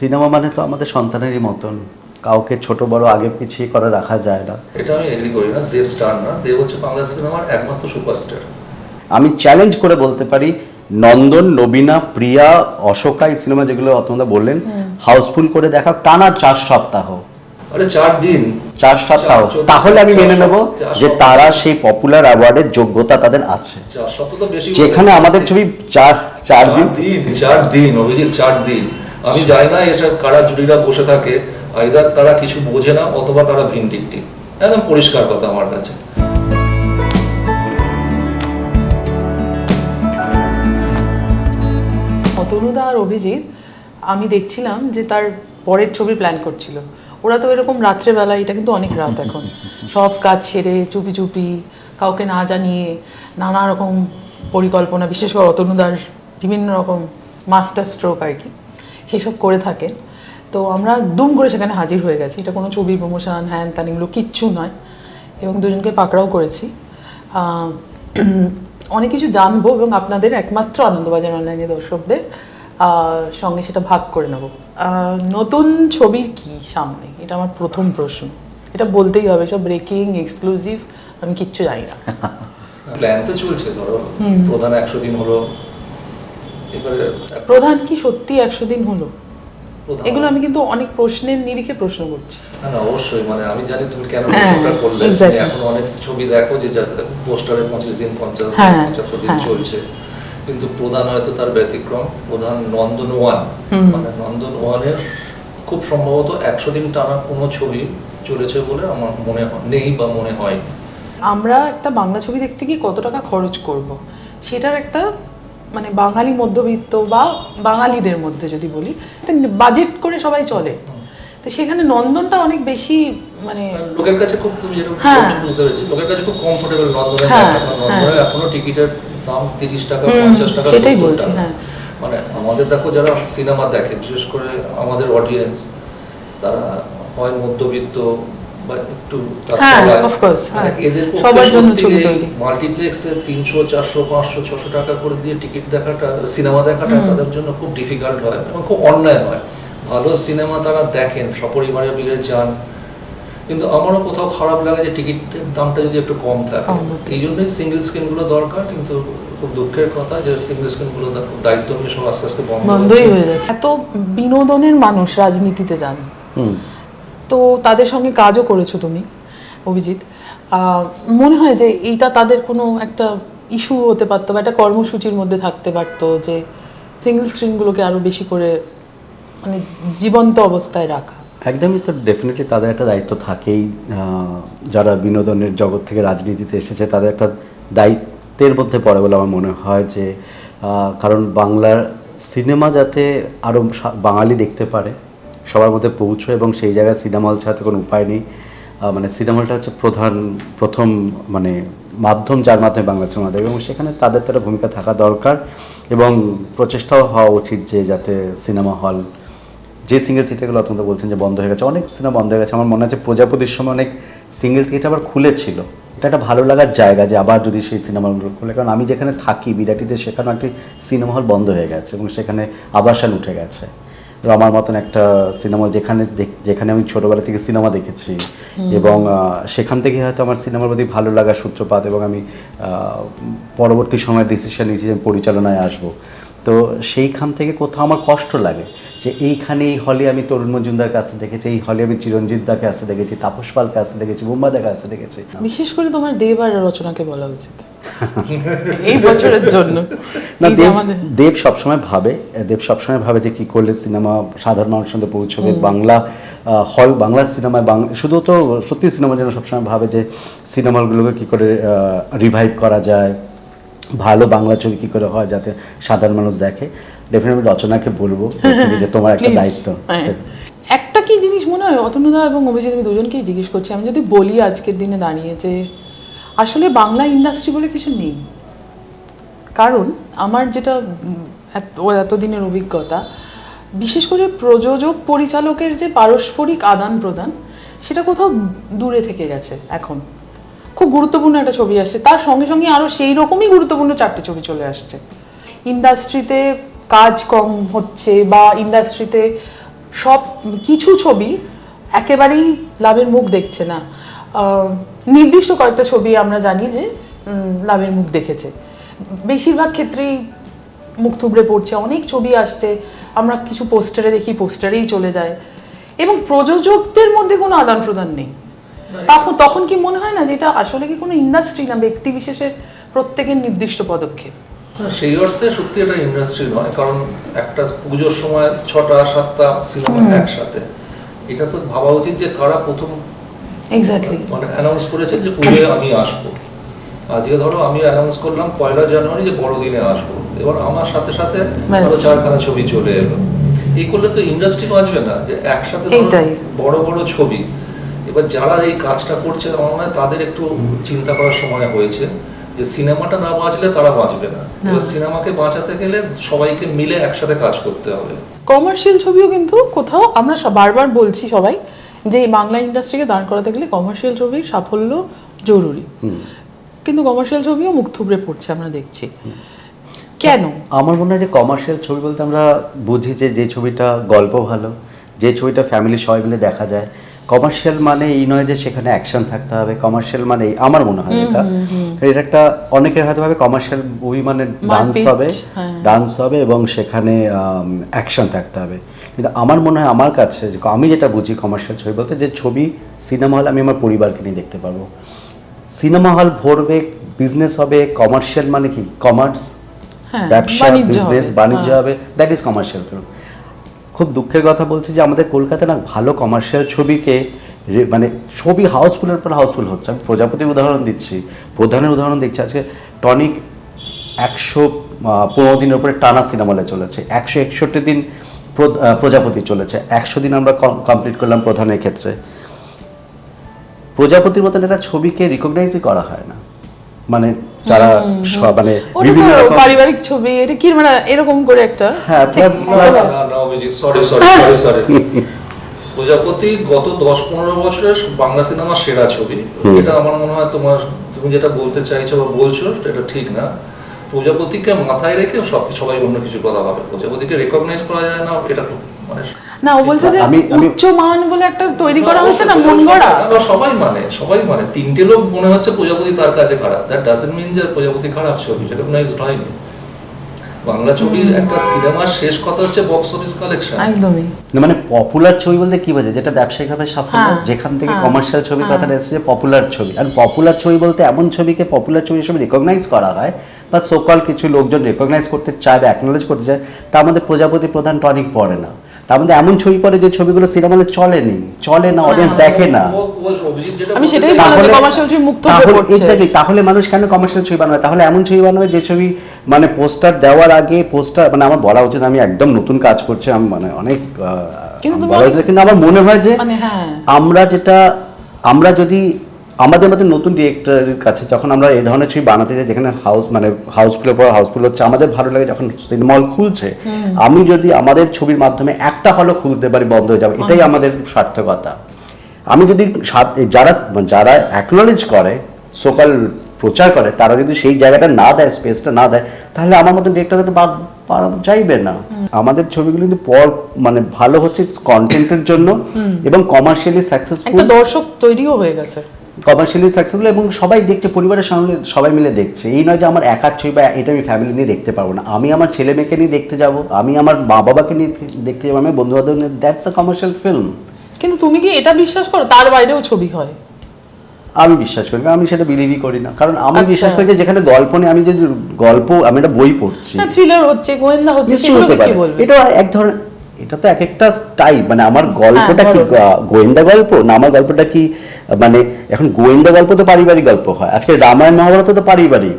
Cinema মানে তো আমাদের সন্তানেরই মতন। কাউকে ছোট বড় আগে পিছিয়ে করে রাখা যায় না। এটা আমি এগ্রি করি না দেব স্টার না। দেব হচ্ছে বাংলা সিনেমার একমাত্র সুপারস্টার আমি চ্যালেঞ্জ করে বলতে পারি নন্দন নবীনা প্রিয়া অশোকা এই সিনেমা যেগুলো অতন্দা বললেন হাউসফুল করে দেখা টানা চার সপ্তাহ। আরে চার দিন। চার সপ্তাহ। তাহলে আমি মেনে নেব যে তারা সেই পপুলার অ্যাওয়ার্ডের যোগ্যতা তাদের আছে। চার সপ্তাহ তো বেশি যেখানে আমাদের ছবি চার চার দিন। দিন চার দিন অভিজিৎ চার দিন। আমি জানি না এসব কারা জুরিরা বসে থাকে আইদার তারা কিছু বোঝে না অথবা তারা ভিন্ডিকটিভ একদম পরিষ্কার কথা আমার কাছে। অতনুদা আর অভিজিৎ, আমি দেখছিলাম যে তার পরের ছবি প্ল্যান করছিল। ওরা তো এরকম রাত্রেবেলা, এটা কিন্তু অনেক রাত এখন। সব কাজ ছেড়ে চুপি চুপি, কাউকে না জানিয়ে, নানা রকম পরিকল্পনা, বিশেষ করে অতনুদার বিভিন্ন রকম মাস্টার স্ট্রোক আর কি। সেসব করে থাকে। তো আমরা দুম করে সেখানে হাজির হয়ে গেছি। এটা কোনো ছবি প্রমোশন হ্যান ত্যান এগুলো কিচ্ছু নয়। এবং দুজনকে পাকড়াও করেছি। অনেক কিছু জানব এবং আপনাদের একমাত্র আনন্দবাজার অনলাইনে দর্শকদের সঙ্গে সেটা ভাগ করে নেব। নতুন ছবির কি সামনে? এটা আমার প্রথম প্রশ্ন। এটা বলতেই হবে সব ব্রেকিং এক্সক্লুসিভ আমি কিচ্ছু জানি না। প্ল্যান তো চলছে ধরো। প্রধান একশো দিন হলো এবারে প্রধান কি সত্যি একশো দিন হলো? এগুলো আমি কিন্তু অনেক প্রশ্নের নিরিখে প্রশ্ন করছি। না না অবশ্যই মানে আমি জানি তুমি কেন হ্যাঁ, প্রশ্নটা করলে। এখন অনেক ছবি দেখো যে পোস্টারে পঁচিশ দিন পঞ্চাশ দিন হ্যাঁ, পঁচাত্তর দিন হ্যাঁ। চলছে। কিন্তু প্রধান হয়তো তার ব্যতিক্রম। প্রধান নন্দন ওয়ান। মানে নন্দন ওয়ানের খুব সম্ভবত একশো দিন টানা কোনো ছবি চলেছে বলে আমার মনে হয় নেই বা মনে হয় আমরা একটা বাংলা ছবি দেখতে গিয়ে কত টাকা খরচ করব? সেটার একটা মানে বাঙালি মধ্যবিত্ত বা বাঙালিদের মধ্যে যদি বলি বাজেট করে সবাই চলে তো সেখানে নন্দনটা অনেক বেশি মানে লোকের কাছে খুব তুমি যেটা হ্যাঁ। বুঝতে পেরেছি লোকের কাছে খুব কমফোর্টেবল। নন্দনের হ্যাঁ। এখনও টিকিটের দাম তিরিশ টাকা পঞ্চাশ টাকা সেটাই বলছি, হ্যাঁ। মানে আমাদের দেখো যারা সিনেমা দেখে বিশেষ করে আমাদের অডিয়েন্স তারা হয় মধ্যবিত্ত বা একটু হ্যাঁ, তলায়। of course। এদের সবার জন্য ছবি তৈরি। মাল্টিপ্লেক্সের তিনশো চারশো পাঁচশো ছশো টাকা করে দিয়ে টিকিট দেখাটা সিনেমা দেখাটা তাদের জন্য খুব ডিফিকাল্ট এবং খুব অন্যায় ভালো সিনেমা তারা দেখেন সপরিবারে মিলে যান কিন্তু আমারও কোথাও খারাপ লাগে যে টিকিটের দামটা যদি একটু কম থাকে এই জন্যই সিঙ্গেল স্ক্রিনগুলো দরকার কিন্তু খুব দুঃখের কথা যে সিঙ্গেল স্ক্রিনগুলো দায়িত্ব নিয়ে সব আস্তে আস্তে বন্ধ। হয়ে যাচ্ছে এত বিনোদনের মানুষ রাজনীতিতে যান হুম তো তাদের সঙ্গে কাজও করেছ তুমি, অভিজিৎ। মনে হয় যে এইটা তাদের কোনো একটা ইস্যু হতে পারতো বা একটা কর্মসূচির মধ্যে থাকতে পারতো যে সিঙ্গেল স্ক্রিনগুলোকে আরও বেশি করে মানে জীবন্ত অবস্থায় রাখা। একদমই তো ডেফিনেটলি তাদের একটা দায়িত্ব থাকেই। যারা বিনোদনের জগৎ থেকে রাজনীতিতে এসেছে তাদের একটা দায়িত্বের মধ্যে পড়ে বলে আমার মনে হয় যে কারণ বাংলার সিনেমা যাতে আরও বাঙালি দেখতে পারে সবার মধ্যে পৌঁছয় এবং সেই জায়গায় সিনেমা হল ছাড়া কোনো উপায় নেই। মানে সিনেমা হলটা হচ্ছে প্রধান, প্রথম মানে মাধ্যম যার মাধ্যমে বাংলা সিনেমা দেখবে এবং সেখানে তাদের তো একটা ভূমিকা থাকা দরকার এবং প্রচেষ্টাও হওয়া উচিত যে যাতে সিনেমা হল যে সিঙ্গেল থিয়েটারগুলো আপনারা বলছেন যে বন্ধ হয়ে গেছে, অনেক সিনেমা বন্ধ হয়ে গেছে। আমার মনে আছে প্রজাপতির সময় অনেক সিঙ্গেল থিয়েটার আবার খুলেছিল। এটা একটা ভালো লাগার জায়গা যে আবার যদি সেই সিনেমাগুলো খুলে। কারণ আমি যেখানে থাকি, বিরাটিতে সেখানে একটি সিনেমা হল বন্ধ হয়ে গেছে এবং সেখানে আবাসন উঠে গেছে। আমার মতন একটা সিনেমা যেখানে যেখানে আমি ছোটবেলা থেকে সিনেমা দেখেছি। এবং সেখান থেকে হয়তো আমার সিনেমার প্রতি ভালো লাগার সূত্রপাত এবং আমি পরবর্তী সময় ডিসিশন নিয়েছি যে আমি পরিচালনায় আসব। তো সেইখান থেকে কোথাও আমার কষ্ট লাগে যে এইখানে এই হলে আমি তরুণ মজুমদার কাছে দেখেছি এই হলে আমি চিরঞ্জিত দাকে আসতে দেখেছি তাপস পাল কাছে দেখেছি বুম্বা দাকে আসতে দেখেছি। বিশেষ করে তোমার দেব আর রচনাকে বলা উচিত। এই বছরের জন্য। না দেব দেব সবসময় ভাবে দেব সবসময় ভাবে যে কি করলে সিনেমা সাধারণ মানুষের মধ্যে পৌঁছবে। বাংলা হল বাংলা সিনেমায় শুধু তো সত্যি সিনেমা যেন সবসময় ভাবে যে সিনেমা হলগুলোকে কী করে রিভাইভ করা যায় ভালো বাংলা ছবি কী করে হয় যাতে সাধারণ মানুষ দেখে। ডেফিনেটলি রচনাকে বলব যে তোমার একটা দায়িত্ব। হ্যাঁ। একটা কি জিনিস মনে হয়? অতনুদা এবং অভিজিৎ আমি দুজনকেই জিজ্ঞেস করছি। আমি যদি বলি আজকের দিনে দাঁড়িয়ে যে আসলে বাংলা ইন্ডাস্ট্রি বলে কিছু নেই। কারণ আমার যেটা, এত- এতদিনের অভিজ্ঞতা, বিশেষ করে প্রযোজক পরিচালকের যে পারস্পরিক আদান প্রদান, সেটা কোথাও দূরে থেকে গেছে এখন। খুব গুরুত্বপূর্ণ একটা ছবি আসছে। তার সঙ্গে সঙ্গে আরও সেই রকমই গুরুত্বপূর্ণ চারটে ছবি চলে আসছে। ইন্ডাস্ট্রিতে কাজ কম হচ্ছে বা ইন্ডাস্ট্রিতে সব কিছু ছবি একেবারেই লাভের মুখ দেখছে না। নির্দিষ্ট কয়েকটা ছবি আমরা জানি যে লাভের মুখ দেখেছে। বেশিরভাগ ক্ষেত্রেই মুখ থুবড়ে পড়ছে অনেক ছবি আসছে আমরা কিছু পোস্টারে দেখি পোস্টারেই চলে যায়। এবং প্রযোজকদের মধ্যে কোনো আদান প্রদান নেই। তখন তখন কি মনে হয় না যে এটা আসলে কি কোনো ইন্ডাস্ট্রি না ব্যক্তি বিশেষের প্রত্যেকের নির্দিষ্ট পদক্ষেপ? সেই অর্থে সত্যি এটা ইন্ডাস্ট্রি নয় কারণ একটা পুজোর সময় ছটা সাতটা সিনেমা একসাথে। এটা তো ভাবা উচিত যে কারা প্রথম এক্স্যাক্টলি মানে অ্যানাউন্স করেছে যে পুজোয় আমি আসব। আজকে ধরো আমি অ্যানাউন্স করলাম পয়লা জানুয়ারি যে বড়দিনে আসব। এবার আমার সাথে সাথে আরও চারখানা ছবি চলে এলো। এই করলে তো ইন্ডাস্ট্রি বাঁচবে না যে একসাথে বড় বড় ছবি। এবার যারা এই কাজটা করছে আমার মনে হয় তাদের একটু চিন্তা করার সময় হয়েছে যে সিনেমাটা না বাঁচলে তারা বাঁচবে না। এবার সিনেমাকে বাঁচাতে গেলে সবাইকে মিলে একসাথে কাজ করতে হবে। কমার্শিয়াল ছবিও কিন্তু কোথাও আমরা বারবার বলছি সবাই যে বাংলা ইন্ডাস্ট্রিকে দাঁড় করাতে গেলে কমার্শিয়াল ছবির সাফল্য জরুরি। কিন্তু কমার্শিয়াল ছবিও মুখ থুবড়ে পড়ছে আমরা দেখছি। কেন? আমার মনে হয় যে কমার্শিয়াল ছবি বলতে আমরা বুঝি যে যে ছবিটা গল্প ভালো যে ছবিটা ফ্যামিলি সবাই মিলে দেখা যায়। কমার্শিয়াল মানে এই নয় যে সেখানে অ্যাকশন থাকতে হবে কমার্শিয়াল মানে আমার মনে হয় এটা। এটা একটা অনেকের হয়তো ভাবে কমার্শিয়াল মুভি মানে ডান্স হবে। হ্যাঁ। ডান্স হবে এবং সেখানে অ্যাকশন থাকতে হবে। কিন্তু আমার মনে হয় আমার কাছে আমি যেটা বুঝি কমার্শিয়াল ছবি বলতে যে ছবি সিনেমা হল আমি আমার পরিবারকে নিয়ে দেখতে পারব। সিনেমা হল ভরবে বিজনেস হবে কমার্শিয়াল মানে কি? কমার্স হ্যাঁ ব্যবসা বিজনেস বাণিজ্য। হবে দ্যাট ইজ কমার্শিয়াল ফিল্ম খুব দুঃখের কথা বলছি যে আমাদের কলকাতা না ভালো কমার্শিয়াল ছবিকে মানে ছবি হাউসফুলের পর হাউসফুল হচ্ছে। আমি প্রজাপতির উদাহরণ দিচ্ছি প্রধানের উদাহরণ দিচ্ছি। আজকে টনিক একশো পনেরো দিনের উপরে টানা সিনেমালে চলেছে। একশো একষট্টি দিন প্রজাপতি চলেছে। একশো দিন আমরা কমপ্লিট করলাম প্রধানের ক্ষেত্রে। প্রজাপতির মতন একটা ছবিকে রিকগনাইজই করা হয় না। মানে যারা মানে বিভিন্ন পারিবারিক ছবি এটা কি মানে এরকম করে একটা? হ্যাঁ, sorry, sorry, sorry. প্রজাপতি গত দশ পনেরো বছরের বাংলা সিনেমার সেরা ছবি। এটা আমার মনে হয় তোমার তুমি যেটা বলতে চাইছো বা বলছো এটা ঠিক না। প্রজাপতিকে মাথায় রেখে সব সবাই অন্য কিছু কথা ভাবে। প্রজাপতিকে রেকগনাইজ করা যায় না এটা খুব মানে না ও বলছে যে উচ্চ মান বলে একটা তৈরি করা হয়েছে না মন গড়া না, সবাই মানে সবাই মানে। তিনটে লোক মনে হচ্ছে প্রজাপতি তার কাছে খারাপ। দ্যাট ডাজন্ট মিন যে প্রজাপতি খারাপ ছবি রেকগনাইজড হয়নি বাংলা ছবির একটা সিনেমার শেষ কথা হচ্ছে বক্স অফিস কালেকশন একদমই। মানে পপুলার ছবি বলতে কি বোঝে যেটা ব্যবসায়িকভাবে সাফল্য হ্যাঁ, যেখান থেকে হ্যাঁ, কমার্শিয়াল ছবির হ্যাঁ। কথাটা এসেছে পপুলার ছবি। আর পপুলার ছবি বলতে এমন ছবিকে পপুলার ছবি হিসেবে রেকগনাইজ করা হয় বা সোকল কিছু লোকজন রেকগনাইজ করতে চায় বা অ্যাকনোলেজ করতে চায় তার মধ্যে প্রজাপতি প্রধান টনিক পড়ে না। তার মধ্যে এমন ছবি পড়ে যে ছবিগুলো সিনেমা সিনেমাতে চলেনি চলে না অডিয়েন্স দেখে না। আমি সেটাই ছবি মুক্ত তাহলে তাহলে মানুষ কেন কমার্শিয়াল ছবি বানাবে? তাহলে এমন ছবি বানাবে যে ছবি মানে পোস্টার দেওয়ার আগে পোস্টার মানে আমার বলা উচিত আমি একদম নতুন কাজ করছি আমি মানে অনেক কিন্তু আমার মনে হয় যে মানে হ্যাঁ। আমরা যেটা আমরা যদি আমাদের মধ্যে নতুন ডিরেক্টরের কাছে যখন আমরা এই ধরনের ছবি বানাতে যাই যেখানে হাউস মানে হাউসফুলের পর হাউসফুল হচ্ছে আমাদের ভালো লাগে যখন সিনেমা হল খুলছে আমি যদি আমাদের ছবির মাধ্যমে একটা হলও খুলতে পারি বন্ধ হয়ে যাবে এটাই আমাদের সার্থকতা। আমি যদি যারা যারা অ্যাকনোলেজ করে সকাল প্রচার করে তারা যদি সেই জায়গাটা না দেয় স্পেসটা না দেয় তাহলে আমার মতন ডিরেক্টর তো বাদ চাইবে না। আমাদের ছবিগুলো কিন্তু পর মানে ভালো হচ্ছে কন্টেন্টের জন্য এবং কমার্শিয়ালি সাকসেসফুল দর্শক তৈরিও হয়ে গেছে। কমার্শিয়ালি সাকসেসফুল এবং সবাই দেখছে পরিবারের সামনে সবাই মিলে দেখছে। এই নয় যে আমার একার ছবি বা এটা আমি ফ্যামিলি নিয়ে দেখতে পারব না। আমি আমার ছেলে মেয়েকে নিয়ে দেখতে যাব আমি আমার মা বাবাকে নিয়ে দেখতে যাব আমি বন্ধু বান্ধব নিয়ে দ্যাটস আ কমার্শিয়াল ফিল্ম কিন্তু তুমি কি এটা বিশ্বাস করো? তার বাইরেও ছবি হয়। আমি বিশ্বাস করি না, আমি সেটা বিলিভই করি না। কারণ আমি আচ্ছা। বিশ্বাস করি যে যেখানে গল্প নেই আমি যদি গল্প আমি একটা বই পড়ছি। না থ্রিলার হচ্ছে গোয়েন্দা হচ্ছে কি বলবে? এটা এক ধরনের এটা তো এক একটা টাইপ মানে আমার গল্পটা কি হ্যাঁ, বলো। গা- গোয়েন্দা গল্প? না আমার গল্পটা কি মানে এখন গোয়েন্দা গল্প তো পারিবারিক গল্প হয়। আজকে রামায়ণ মহাভারত তো পারিবারিক।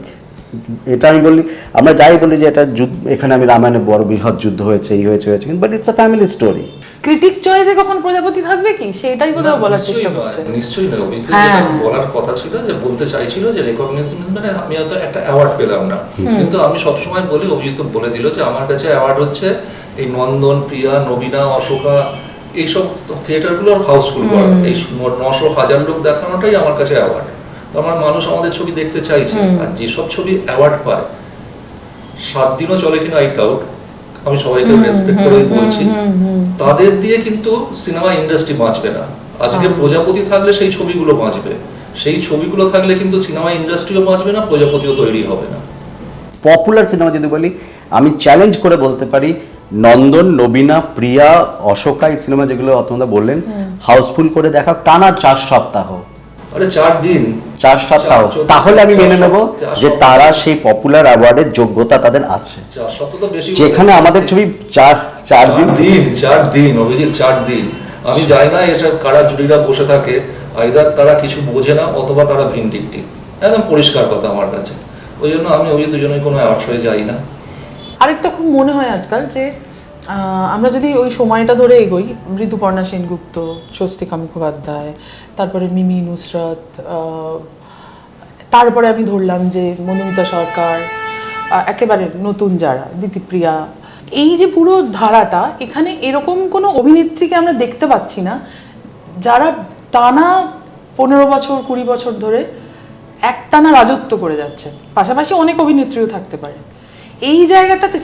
এটা আমি বলি আমরা যাই বলি যে এটা যুদ্ধ এখানে আমি রামায়ণে বড় বৃহৎ যুদ্ধ হয়েছে এই হয়েছে হয়েছে কিন্তু but it's a family story critic চয়েসে কখন প্রজাপতি থাকবে কি? সেটাই বোধহয় বলার চেষ্টা করছে। নিশ্চয়ই নয়। অভিজিৎ হ্যাঁ। বলার কথা ছিল যে বলতে চাইছিল যে রেকগনিশন মানে আমি হয়তো একটা অ্যাওয়ার্ড পেলাম না। কিন্তু আমি সবসময় বলি অভিজিৎ বলে দিল যে আমার কাছে অ্যাওয়ার্ড হচ্ছে এই নন্দন প্রিয়া নবীনা অশোকা এইসব থিয়েটারগুলোর হাউসফুল করা এই নশো হাজার লোক দেখানোটাই আমার কাছে অ্যাওয়ার্ড তো আমার মানুষ আমাদের ছবি দেখতে চাইছে। আর যেসব ছবি অ্যাওয়ার্ড পায় সাত দিনও চলে কিনা আই ডাউট আমি সবাইকে রেসপেক্ট করেই বলছি তাদের দিয়ে কিন্তু সিনেমা ইন্ডাস্ট্রি বাঁচবে না। আজকে হ্যাঁ। প্রজাপতি থাকলে সেই ছবিগুলো বাঁচবে। সেই ছবিগুলো থাকলে কিন্তু সিনেমা ইন্ডাস্ট্রিও বাঁচবে না প্রজাপতিও তৈরি হবে না। পপুলার সিনেমা যদি বলি আমি চ্যালেঞ্জ করে বলতে পারি নন্দন নবীনা প্রিয়া অশোকা এই সিনেমা যেগুলো অতমদা বললেন হাউসফুল করে দেখা টানা চার সপ্তাহ। আরে চার দিন। চার সপ্তাহ। তাহলে আমি মেনে নেব যে তারা সেই পপুলার অ্যাওয়ার্ডের যোগ্যতা তাদের আছে। যেখানে আমাদের ছবি চার চার দিন। দিন চার দিন অভিজিৎ চার দিন। আমি যাই না এসব কারা জুরিরা বসে থাকে আইদার তারা কিছু বোঝে না অথবা তারা ভিন্ডিকটিভ একদম পরিষ্কার কথা আমার কাছে। ওই জন্য আমি ওই দুজনেই কোনো অ্যাওয়ার্ড হয়ে যাই না। আরেকটা খুব মনে হয় আজকাল যে আমরা যদি ওই সময়টা ধরে এগোই, ঋতুপর্ণা সেনগুপ্ত, স্বস্তিকা মুখোপাধ্যায়, তারপরে মিমি নুসরাত তারপরে আমি ধরলাম যে মনোমিতা সরকার একেবারে নতুন যারা, দিতিপ্রিয়া। এই যে পুরো ধারাটা, এখানে এরকম কোনো অভিনেত্রীকে আমরা দেখতে পাচ্ছি না, যারা টানা পনেরো বছর, কুড়ি বছর ধরে একটানা রাজত্ব করে যাচ্ছে পাশাপাশি অনেক অভিনেত্রীও থাকতে পারে। এই জায়গাটাতে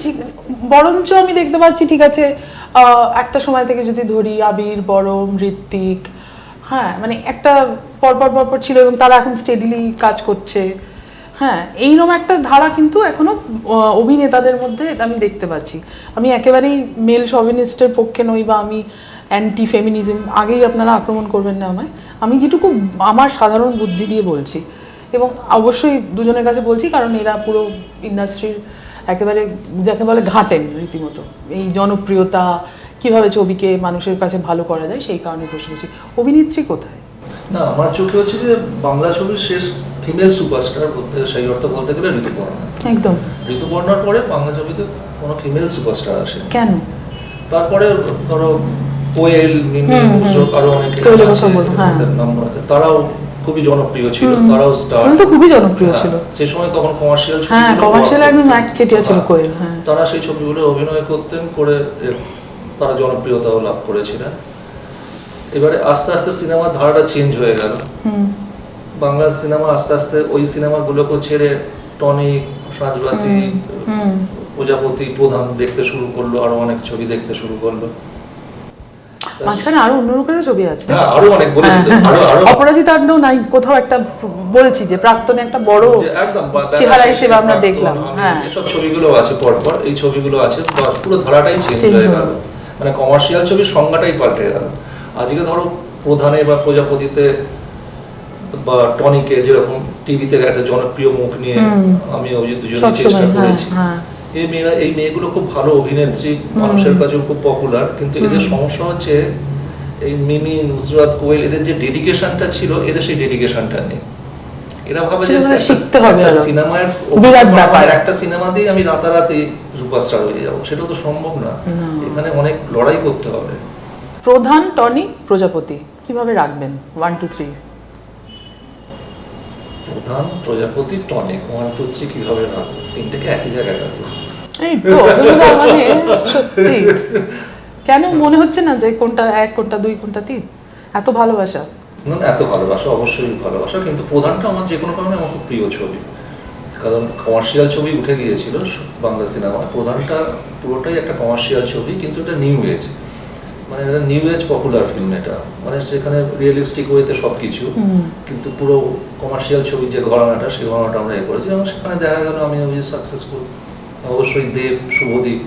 বরঞ্চ আমি দেখতে পাচ্ছি, ঠিক আছে একটা সময় থেকে যদি ধরি, আবির, বরম ঋত্বিক হ্যাঁ মানে একটা পরপর পরপর ছিল এবং তারা এখন স্টেডিলি কাজ করছে। হ্যাঁ এইরকম একটা ধারা কিন্তু এখনও অভিনেতাদের মধ্যে আমি দেখতে পাচ্ছি। আমি একেবারেই মেল শভিনিস্টের পক্ষে নই বা আমি অ্যান্টি ফেমিনিজম আগেই আপনারা আক্রমণ করবেন না আমায়। আমি যেটুকু আমার সাধারণ বুদ্ধি দিয়ে বলছি এবং অবশ্যই দুজনের কাছে বলছি, কারণ এরা পুরো ইন্ডাস্ট্রির একেবারে যাকে বলে ঘাটেন রীতিমতো। এই জনপ্রিয়তা কীভাবে ছবিকে মানুষের কাছে ভালো করা যায় সেই কারণে প্রশ্ন করছি। অভিনেত্রী কোথায়? না আমার চোখে হচ্ছে যে বাংলা ছবির শেষ ফিমেল সুপারস্টার বলতে সেই অর্থ বলতে গেলে ঋতুপর্ণা। একদম। ঋতুপর্ণার পরে বাংলা ছবিতে কোনো ফিমেল সুপারস্টার আসে কেন? তারপরে ধরো কোয়েল মিমি। আরও অনেকে হ্যাঁ। নাম। তারাও খুবই জনপ্রিয় ছিল তারাও স্টার তো খুবই জনপ্রিয় ছিল। সেই সময় তখন কমার্শিয়াল হ্যাঁ কমার্শিয়াল একদম এক চেটিয়া ছিল কোয়েল হ্যাঁ। তারা সেই ছবিগুলো অভিনয় করতেন করে তারা জনপ্রিয়তাও লাভ করেছিলেন। এবারে আস্তে আস্তে সিনেমার ধারাটা চেঞ্জ হয়ে গেল। বাংলা সিনেমা আস্তে আস্তে ওই সিনেমাগুলোকে ছেড়ে টনিক সাজবাতি প্রজাপতি প্রধান দেখতে শুরু করল আরও অনেক ছবি দেখতে শুরু করল। মাঝখানে আরও অন্য ছবি আছে। হ্যাঁ আরও অনেক অপরাজিতা আড্ডাও নাই কোথাও একটা বলছি যে প্রাক্তনে একটা বড় চেহারা হিসেবে আমরা দেখলাম। হ্যাঁ। ছবিগুলো আছে পরপর এই ছবিগুলো আছে পুরো ধারাটাই চেঞ্জ হয়ে হয়ে গেল। মানে কমার্শিয়াল ছবির সংজ্ঞাটাই পাল্টে গেল। আজকে ধরো প্রধানে বা প্রজাপতিতে বা টনিকে যেরকম টিভিতে একটা জনপ্রিয় মুখ নিয়ে আমি ওই দুজনে চেষ্টা হ্যাঁ করেছি। হ্যাঁ। এই মেয়েরা এই মেয়েগুলো খুব ভালো অভিনেত্রী মানুষের কাছে খুব পপুলার কিন্তু এদের সমস্যা হচ্ছে এই মিমি নুসরাত কোয়েল এদের যে ডেডিকেশনটা ছিল এদের সেই ডেডিকেশনটা নেই। এরা ভাবে যে একটা- শিখতে হবে সিনেমার বিরাট ব্যাপার। একটা সিনেমা দিয়ে আমি রাতারাতি সুপারস্টার হয়ে যাব। সেটা তো সম্ভব না। না। এখানে অনেক লড়াই করতে হবে। প্রধান টনি প্রজাপতি কীভাবে রাখবেন? One two three Pradhan Projapoti Tonic one two three কীভাবে রাখব তিনটেকে একই জায়গায় রাখব। মানে সত্যি। কেন মনে হচ্ছে না যে কোনটা এক কোনটা দুই কোনটা তিন? এত ভালোবাসা। না না, এত ভালোবাসা অবশ্যই ভালোবাসা কিন্তু প্রধানটা আমার যে কোনো কারণে আমার খুব প্রিয় ছবি। কারণ কমার্শিয়াল ছবি উঠে গিয়েছিল বাংলা সিনেমা প্রধানটা পুরোটাই একটা কমার্শিয়াল ছবি কিন্তু এটা নিউ এজ মানে এটা নিউ এজ পপুলার ফিল্ম এটা। মানে সেখানে রিয়েলিস্টিক ওয়েতে সব কিছু কিন্তু পুরো কমার্শিয়াল ছবির যে ঘরানাটা সেই ঘরানাটা আমরা এ করেছি এবং সেখানে দেখা গেল আমি অভিজিৎ সাকসেসফুল অবশ্যই দেব শুভদীপ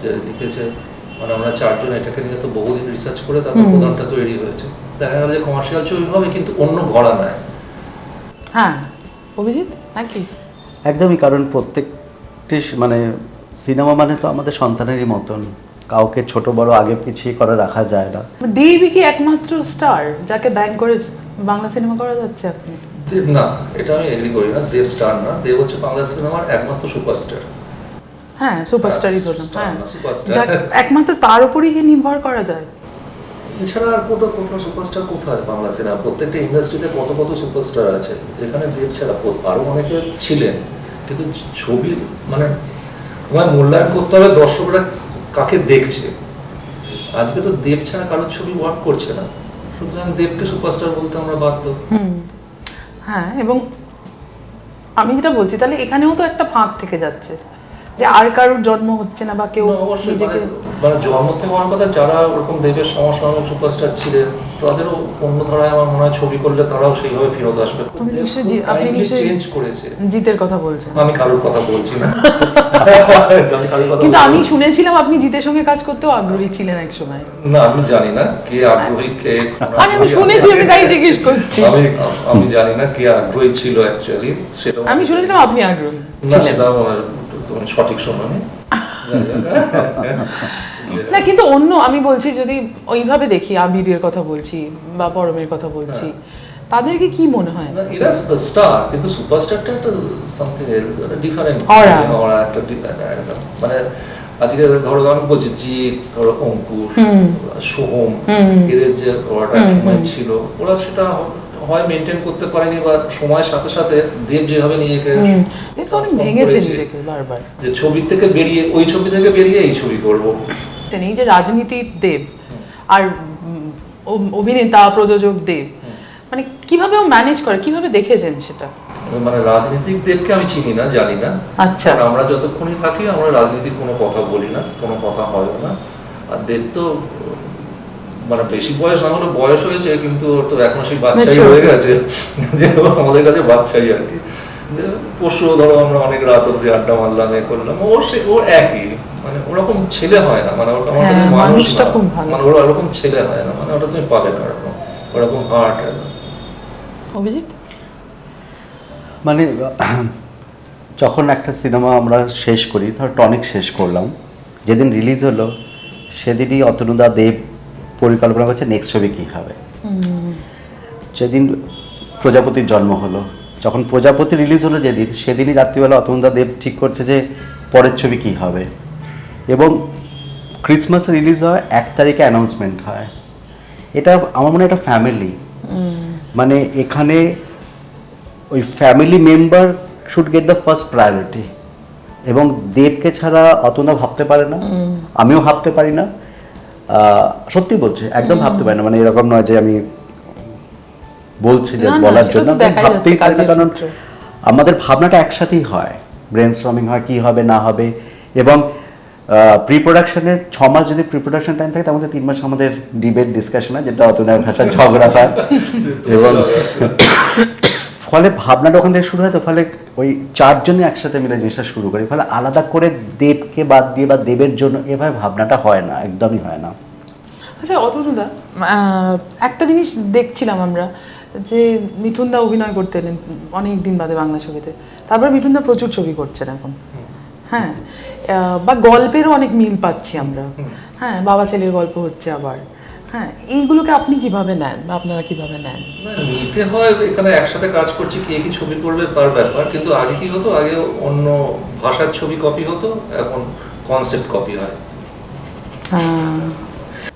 যে লিখেছে। মানে আমরা চারজন এটাকে নিয়ে তো বহুদিন রিসার্চ করে তারপর প্রধানটা তৈরি হয়েছে। দেখা গেল যে কমার্শিয়াল ছবি হবে কিন্তু অন্য ঘোড়া নেয় হ্যাঁ। অভিজিৎ নাকি একদমই কারণ প্রত্যেকটি মানে সিনেমা মানে তো আমাদের সন্তানেরই মতন। কাউকে ছোট বড় আগে পিছিয়ে করে রাখা যায় না। দেবী কি একমাত্র স্টার যাকে ব্যাংক করে বাংলা সিনেমা করা যাচ্ছে আপনি? দেব না এটা আমি এগ্রি করি না দেব স্টার না। দেব হচ্ছে বাংলা সিনেমার একমাত্র সুপারস্টার হ্যাঁ সুপারস্টারই Star হ্যাঁ। একমাত্র তার উপরই কি নির্ভর করা যায়? এছাড়া আর কোথাও কোথাও সুপারস্টার কোথায় বাংলা সিনেমা প্রত্যেকটা ইন্ডাস্ট্রিতে কত কত সুপারস্টার আছে? যেখানে দেব ছাড়া কো- আরও অনেকে ছিলেন। কিন্তু ছবি মানে তোমার মূল্যায়ন করতে হবে দর্শকরা কাকে দেখছে? আজকে তো দেব ছাড়া কারোর ছবি ওয়ার্ক করছে না। সুতরাং দেবকে সুপারস্টার বলতে আমরা বাধ্য। হ্যাঁ এবং আমি যেটা বলছি, তাহলে এখানেও তো একটা ফাঁক থেকে যাচ্ছে। যে আর কারোর জন্ম হচ্ছে না বা কেউ নিজেকে মানে- মানে জন্ম থেকে হওয়ার কথা যারা ওরকম দেবের সমসাময়িক সুপারস্টার ছিলেন তাদেরও অন্য ধারায় আমার মনে হয় ছবি করলে তারাও সেইভাবে ফেরত আসবে। আপনি নিশ্চয়ই চেঞ্জ করেছে। জিতের কথা বলছেন। আমি কারোর কথা বলছি না। কিন্তু আমি শুনেছিলাম আপনি জিতের সঙ্গে কাজ করতেও আগ্রহী ছিলেন এক সময়। না আমি জানি না কে আগ্রহী কে মানে আমি শুনেছি আমি তাই জিজ্ঞেস করছি। আমি আমি জানি না কে আগ্রহী ছিল অ্যাকচুয়ালি সেটা আমি শুনেছিলাম আপনি আগ্রহী না সেটা আমার তুমি সঠিক শোনোনি না কিন্তু অন্য আমি বলছি যদি ওইভাবে দেখি আবিরের কথা বলছি বা পরমের কথা বলছি তাদেরকে কি মনে হয়? এরা স্টার কিন্তু সুপারস্টারটা একটা সামথিং ডিফারেন্ট. ওরা একটা মানে আজকে ধরো আমি বলছি জিৎ ধরো অঙ্কুর সোহম এদের যে সময় ছিল ওরা সেটা হয় মেনটেন করতে পারেনি বা সময়ের সাথে সাথে দেব যেভাবে নিজেকে বারবার। যে ছবি থেকে বেরিয়ে ওই ছবি থেকে বেরিয়ে এই ছবি করব। এই যে রাজনীতির দেব আর অভিনেতা প্রযোজক দেব মানে কীভাবে ও ম্যানেজ করে কীভাবে দেখেছেন সেটা? মানে রাজনীতিক দেবকে আমি চিনি না জানি না। আচ্ছা। আমরা যতক্ষণই থাকি আমরা রাজনীতির কোনো কথা বলি না কোনো কথা হয় না। আর দেব তো মানে বেশি বয়স না হলে বয়স হয়েছে কিন্তু ওর তো এখন সেই বাচ্চাই হয়ে গেছে। যে আমাদের কাছে বাচ্চাই আর কি। যে পরশু ধরো আমরা অনেক রাত অব্দি আড্ডা মারলাম এ করলাম ওর সে ওর একই। মানে ওরকম ছেলে হয় না মানে ওটা আমার কাছে হ্যাঁ, মানুষ মানুষটা খুব ভালো। মানে ওর ওরকম ছেলে হয় না মানে ওটা তুমি পাবে না ওরকম ওরকম হার্ট অভিজিৎ? মানে যখন একটা সিনেমা আমরা শেষ করি ধর টনিক শেষ করলাম যেদিন রিলিজ হলো সেদিনই অতনুদা দেব পরিকল্পনা করছে নেক্সট ছবি কী হবে? যেদিন প্রজাপতির জন্ম হলো যখন প্রজাপতি রিলিজ হলো যেদিন সেদিনই রাত্রিবেলা অতনুদা দেব ঠিক করছে যে পরের ছবি কী হবে। এবং ক্রিসমাস রিলিজ হয় এক তারিখে অ্যানাউন্সমেন্ট হয়। এটা আমার মনে হয় একটা ফ্যামিলি মানে এখানে ওই family member should get the first priority এবং দেবকে ছাড়া অতনা ভাবতে পারে না। আমিও ভাবতে পারি না। সত্যি বলছি একদম ভাবতে পারি না। মানে এরকম নয় যে আমি বলছি যে বলার জন্য ভাবতেই পারি না কারণ আমাদের ভাবনাটা একসাথেই হয়। ব্রেন স্ট্রমিং হয় কি হবে না হবে। এবং প্রি প্রোডাকশনের ছ মাস যদি প্রি প্রোডাকশন টাইম থাকে তার মধ্যে তিন মাস আমাদের ডিবেট ডিসকাশন হয় যেটা অতনের ভাষায় ঝগড়া হয়। এবং ফলে ভাবনাটা ওখান থেকে শুরু হয় তো ফলে ওই চারজনে একসাথে মিলে জিনিসটা শুরু করি। ফলে আলাদা করে দেবকে বাদ দিয়ে বা দেবের জন্য এভাবে ভাবনাটা হয় না একদমই হয় না। আচ্ছা অতনুদা একটা জিনিস দেখছিলাম আমরা যে মিঠুনদা অভিনয় করতে এলেন অনেক দিন বাদে বাংলা ছবিতে। তারপরে মিঠুনদা প্রচুর ছবি করছেন এখন। হ্যাঁ বা গল্পেরও অনেক মিল পাচ্ছি আমরা। হ্যাঁ বাবা ছেলের গল্প হচ্ছে আবার। হ্যাঁ এইগুলোকে আপনি কীভাবে নেন বা আপনারা কীভাবে নেন? নিতে হয় এখানে একসাথে কাজ করছি কে কি ছবি করবে তার ব্যাপার। কিন্তু আগে কি হতো? আগে অন্য ভাষার ছবি কপি হতো এখন কনসেপ্ট কপি হয়।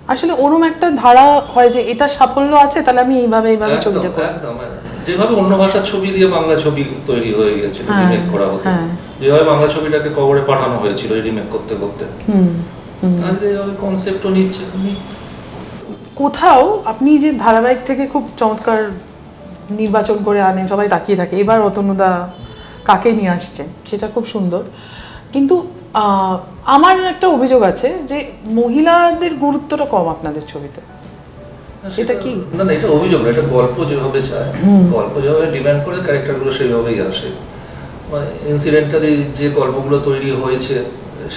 আসলে ওরম একটা ধারা হয় যে এটা সাফল্য আছে তাহলে আমি এইভাবে এইভাবে ছবিটা করি একদম, একদম। যেভাবে অন্য ভাষার ছবি দিয়ে বাংলা ছবি তৈরি হয়ে হ্যাঁ, রিমেক করা হতো। হ্যাঁ। যেভাবে বাংলা ছবিটাকে কবরে পাঠানো হয়েছিল রিমেক করতে করতে। হুম কনসেপ্টও নিচ্ছে। কোথাও আপনি যে ধারাবাহিক থেকে খুব চমৎকার নির্বাচন করে আনেন সবাই তাকিয়ে থাকে এবার অতনুদা কাকে নিয়ে আসছে? সেটা খুব সুন্দর। কিন্তু আমার একটা অভিযোগ আছে যে মহিলাদের গুরুত্বটা কম আপনাদের ছবিতে। সেটা কি? না না এটা অভিযোগ না এটা গল্প যেভাবে চায় গল্প যেভাবে ডিমান্ড করে ক্যারেক্টারগুলো সেইভাবেই আসে। মানে ইনসিডেন্টালি যে গল্পগুলো তৈরি হয়েছে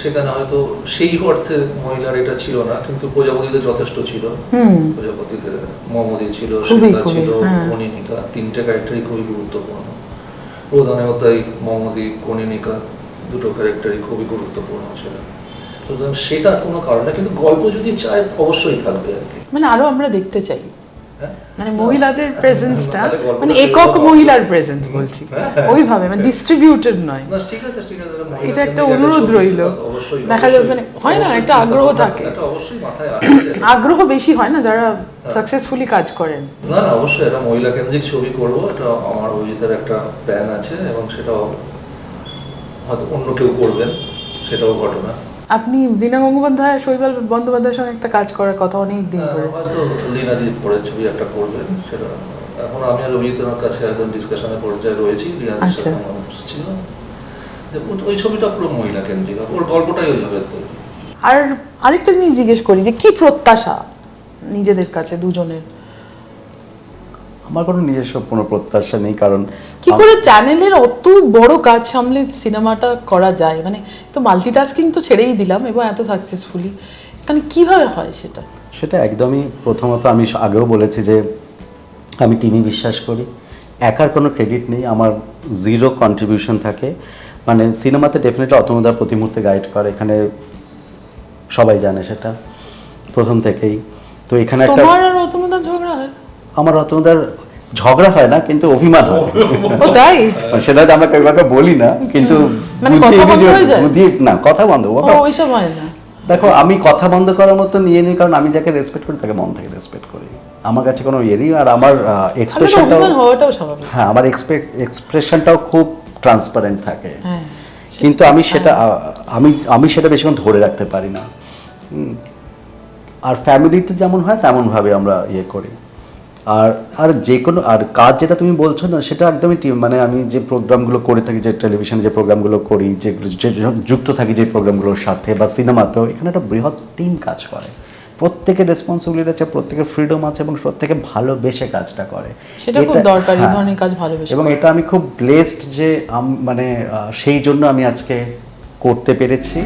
সেখানে হয়তো সেই অর্থে মহিলার এটা ছিল না কিন্তু প্রজাপতিতে যথেষ্ট ছিল। হুম। প্রজাপতিতে মমদি ছিল খুবই, ছিল হ্যাঁ। কনিনিকা তিনটে ক্যারেক্টারই খুবই গুরুত্বপূর্ণ। প্রধানেও তাই মমদি কনিনিকা দুটো ক্যারেক্টারই খুবই গুরুত্বপূর্ণ ছিল। সুতরাং সেটা কোনো কারণ না কিন্তু গল্প যদি চায় অবশ্যই থাকবে আর কি। মানে আরও আমরা দেখতে চাই? মানে মহিলাদের প্রেজেন্সটা মানে একক মহিলার প্রেজেন্স বলছি। ওইভাবে মানে ডিস্ট্রিবিউটেড নয়। এটা একটা অনুরোধ রইল। দেখা যাবে মানে হয় না, একটা আগ্রহ থাকে। আগ্রহ বেশি হয় না যারা সাকসেসফুলি কাজ করেন। না না অবশ্যই এটা মহিলা কেন্দ্রিক ছবি করব। এটা আমার অভিজিতের একটা প্ল্যান আছে এবং সেটাও হয়তো অন্য কেউ করবেন সেটাও ঘটনা। আপনি দীনা গঙ্গোপাধ্যায় শৈবাল বন্দ্যোপাধ্যায়ের সঙ্গে একটা কাজ করার কথা অনেক দিন ধরে। হ্যাঁ, পরে ছবি একটা করবেন সেটা এখন আমি আর কাছে একদম ডিসকাশনের পর্যায়ে রয়েছি লীনাদির আচ্ছা। সাথে আমার ছিল। ওই ছবিটা পুরো মহিলা কেন্দ্রিক ওর গল্পটাই ওইভাবে আর আরেকটা জিনিস জিজ্ঞেস করি যে কি প্রত্যাশা নিজেদের কাছে দুজনের? আমার কোনো নিজস্ব কোনো প্রত্যাশা নেই কারণ কি করে চ্যানেলের অত বড় কাজ সামলে সিনেমাটা করা যায়? মানে তো মাল্টিটাস্কিং তো ছেড়েই দিলাম এবং এত সাকসেসফুলি এখানে কীভাবে হয় সেটা? সেটা একদমই প্রথমত আমি আগেও বলেছি যে আমি টিমই বিশ্বাস করি। একার কোনো ক্রেডিট নেই আমার জিরো কন্ট্রিবিউশন থাকে। মানে সিনেমাতে ডেফিনেটলি অতনুদা প্রতি মুহূর্তে গাইড করে এখানে সবাই জানে সেটা প্রথম থেকেই। তো এখানে একটা তোমার আর রতনদার ঝগড়া হয়? আমার অতনুদার ঝগড়া হয় না কিন্তু অভিমান হয়। ও তাই? মানে সেটা আমরা কাউকে বলি না কিন্তু মানে বুঝিয়ে না কথা বন্ধ ও বাবা ওইসব না। দেখো আমি কথা বন্ধ করার মতো নিয়ে নিই কারণ আমি যাকে রেসপেক্ট করি তাকে মন থেকে রেসপেক্ট করি। আমার কাছে কোনো ইয়ে নেই আর আমার এক্সপ্রেশনটাও হ্যাঁ আমার এক্সপ্রেশনটাও খুব ট্রান্সপারেন্ট থাকে। হ্যাঁ কিন্তু আমি সেটা আমি আমি সেটা বেশিক্ষণ ধরে রাখতে পারি না। আর ফ্যামিলিতে যেমন হয় তেমনভাবে আমরা ইয়ে করি। আর আর যে কোনো আর কাজ যেটা তুমি বলছো না সেটা একদমই মানে আমি যে প্রোগ্রামগুলো করে থাকি যে টেলিভিশনে যে প্রোগ্রামগুলো করি যে যুক্ত থাকি যে প্রোগ্রামগুলোর সাথে বা সিনেমাতেও এখানে একটা বৃহৎ টিম কাজ করে। প্রত্যেকের রেসপন্সিবিলিটি আছে প্রত্যেকের ফ্রিডম আছে এবং প্রত্যেকে ভালোবেসে কাজটা করে। সেটা খুব এটা- দরকার এই হ্যাঁ। ধরনের কাজ ভালোবেসে এবং এটা আমি খুব ব্লেসড যে মানে সেই জন্য আমি আজকে করতে পেরেছি।